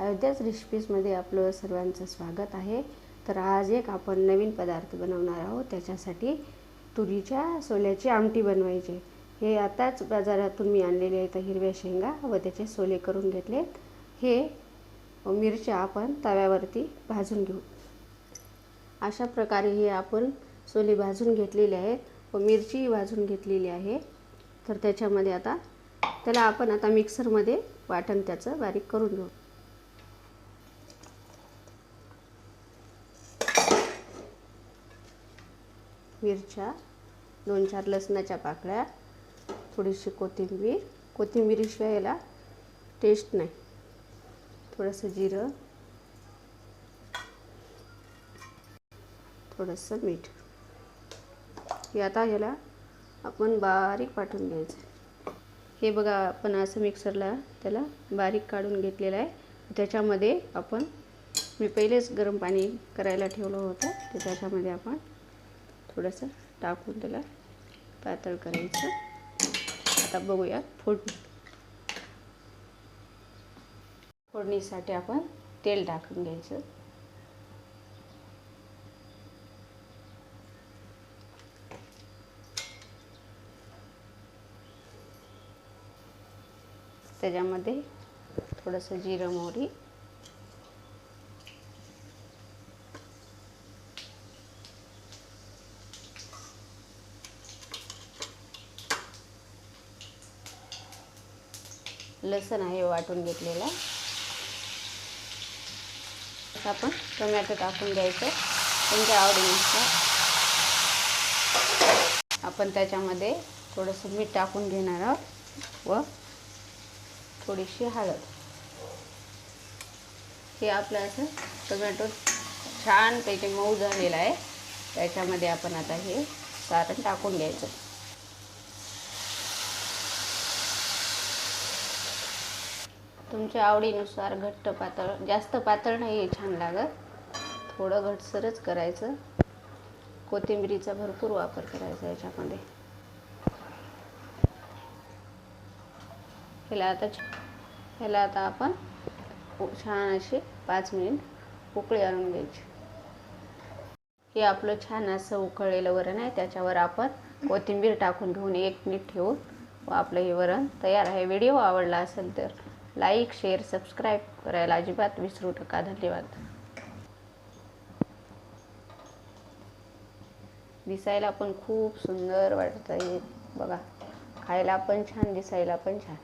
अयोध्याच रेसिपीजमध्ये आपलं सर्वांचं स्वागत आहे. तर आज एक आपण नवीन पदार्थ बनवणार आहोत. त्याच्यासाठी तुरीच्या सोल्याची आमटी बनवायची. हे आताच बाजारातून मी आणलेले आहेत हिरव्या शेंगा व त्याचे सोले करून घेतलेत. हे मिरच्या आपण तव्यावरती भाजून घेऊ. अशा प्रकारे हे आपण सोले भाजून घेतलेले आहेत व मिरची भाजून घेतलेली आहे. तर त्याच्यामध्ये आता त्याला आपण आता मिक्सरमध्ये वाटण त्याचं बारीक करून घेऊ. मिरच्या दोन चार लसणाच्या पाकळ्या थोडीशी कोथिंबीर. कोथिंबीरीशिवाय याला टेस्ट नाही. थोडंसं जिरं. थोडंसं मीठ. हे आता ह्याला आपण बारीक वाटून घ्यायचं. हे बघा आपण असं मिक्सरला त्याला बारीक काढून घेतलेलं आहे. त्याच्यामध्ये आपण मी पहिलेच गरम पाणी करायला ठेवलं होतं. ते त्याच्यामध्ये आपण थोडंसं टाकून त्याला पातळ करायचं. आता बघूया फोडणी फोडणीसाठी आपण तेल टाकून घ्यायचं. त्याच्यामध्ये थोडंसं जिरं मोहरी लसण आहे वाटून घेतलेला. आपण टोमॅटो टाकून घ्यायचं. तुमच्या आवडीनुसार. आपण त्याच्यामध्ये थोडंसं मीठ टाकून घेणार आहोत व थोडीशी हळद. हे आपलं असं टोमॅटो छानपैकी मऊ झालेला आहे. त्याच्यामध्ये आपण आता हे सारण टाकून घ्यायचं. तुमच्या आवडीनुसार घट्ट पातळ जास्त पातळ नाही आहे छान लागत. थोडं घटसरच करायचं. कोथिंबिरीचा भरपूर वापर करायचा याच्यामध्ये. ह्याला आता ह्याला आता आपण छान असे पाच मिनिट उकळी आणून घ्यायची. हे आपलं छान असं उकळलेलं वरण आहे त्याच्यावर आपण कोथिंबीर टाकून घेऊन एक मिनिट ठेवून व आपलं हे वरण तयार आहे. व्हिडिओ आवडला असेल तर लाईक शेअर सबस्क्राईब करायला अजिबात विसरू नका. धन्यवाद. दिसायला पण खूप सुंदर वाटत आहे बघा खायला पण छान दिसायला पण छान.